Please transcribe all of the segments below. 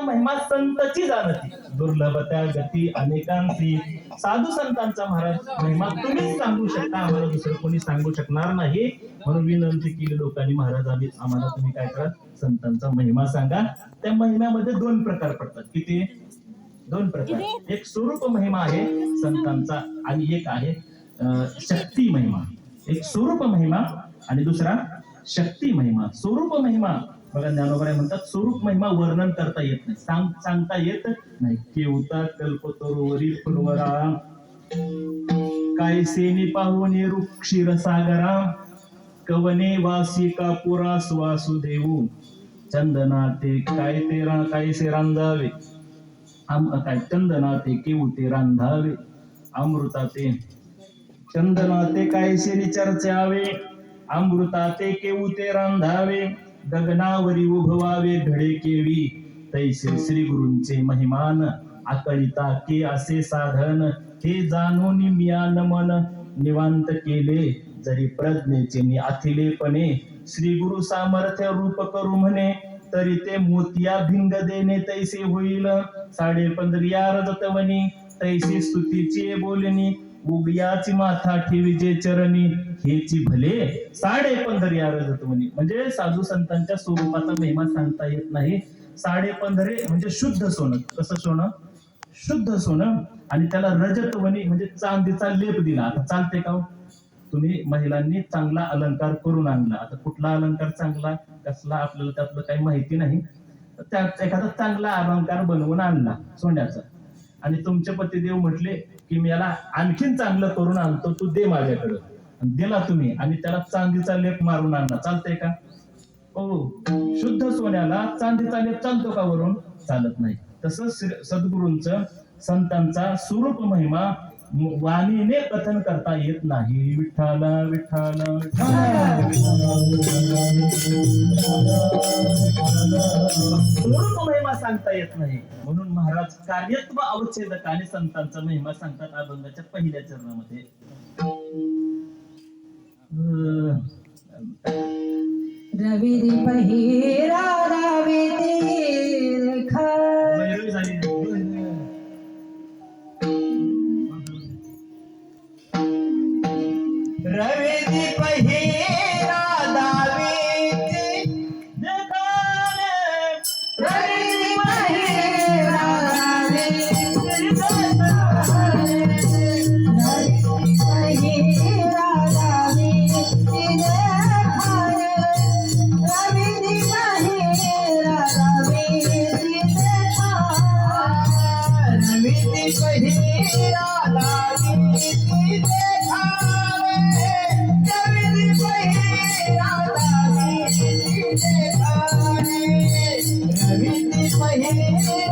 महिमा संतची जाणती दुर्लभ त्या गती अनेकांची. साधू संतांचा महाराज महिमा तुम्हीच सांगू शकता. आम्हाला दुसरं कोणी सांगू शकणार नाही. म्हणून विनंती केली लोकांनी महाराज आम्ही आम्हाला तुम्ही काय करा? संतांचा महिमा सांगा. त्या महिम्यामध्ये दोन प्रकार पडतात. किती? दोन प्रकार. एक स्वरूप महिमा आहे संतांचा आणि एक आहे शक्ती महिमा. एक स्वरूप महिमा आणि दुसरा शक्ती महिमा. स्वरूप महिमा बघा ज्ञानोबराय म्हणतात स्वरूप महिमा वर्णन करता येत नाही. सांग सांगता येत नाही. केवता कल्पतरोवरील फुलवरा. काय सेनी पाहुणे क्षीरसागरा. कवने वासी कापुरा वासुदेऊ चंदना ते काय ते रा- काय से रांधावे. आम काय चंदना ते केऊ ते रांधावे. अमृता ते चंदना ते कायसे चर्चावे. अमृता ते केऊ ते रांधावे. गगनावरी उभवावे घडे केवी. तैसे श्री गुरूंचे महिमान आकळिता के असे साधन. हे जाणून मियान मन निवांत केले. जरी प्रज्ञेचे मी अथिलेपणे श्री गुरु सामर्थ्य रूप करू म्हणे तरी ते मोतिया भिंग देणे तैसे होईल. साडे पंधरिया रजतवनी तैसे स्तुतीचे बोलणी. उगयाची माथा ठेवीचे चरणी हेची भले साडे पंधरे आरजत म्हणे म्हणजे साधू संतांच्या स्वरूपाचा महिमा सांगता येत नाही. साडे पंधरे म्हणजे शुद्ध सोनं. कसं सोनं? शुद्ध सोनं. आणि त्याला रजतवनी म्हणजे चांदीचा लेप दिला. आता चालते का हो? तुम्ही महिलांनी चांगला अलंकार करून आणला. आता कुठला अलंकार चांगला? कसला? आपल्याला त्यातलं काही माहिती नाही. तर त्या एखादा चांगला अलंकार बनवून आणला सोन्याचा. आणि तुमचे पतिदेव म्हटले की मी याला आणखीन चांगलं करून आणतो तू दे माझ्याकडं. दिला तुम्ही आणि त्याला चांदीचा लेप मारून आणला. चालतंय का? हो. शुद्ध सोन्याला चांदीचा लेप चालतो का वरून? चालत नाही. तसंच श्री- संतांचा स्वरूप महिमा वाणीने कथन करता येत नाही. विठ्ठाला विठ्ठला स्वरूप महिमा सांगता येत नाही. म्हणून महाराज कार्यत्व अवच्छेदक आणि संतांचा महिमा सांगतात अभंगाच्या पहिल्या चरणामध्ये. रवी पहिरा रवी रविति पहिरा दावीचे देखावे रविति पहिरा दावीचे देखावे रविति पहिरा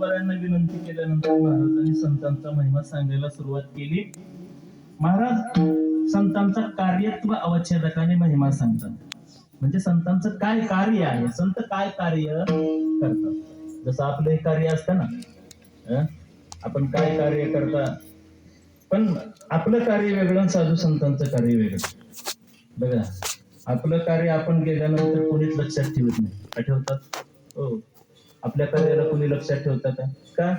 तुकोबारायांना विनंती केल्यानंतर महाराजांनी संतांचा महिमा सांगायला सुरुवात केली. महाराज संतांचा कार्यत्व अवच्छेदकाने महिमा सांगतात. म्हणजे संतांचं काय कार्य आहे? संत काय कार्य करतात? जसं आपलं हे कार्य असतं ना आपण काय कार्य करता? पण आपलं कार्य वेगळं साधू संतांचं कार्य वेगळं. बघा आपलं कार्य आपण गेल्यानंतर कोणीच लक्षात ठेवत नाही. आठवतात? ठेवतात हो. आपल्या कार्याला कोणी लक्षात ठेवतात का का?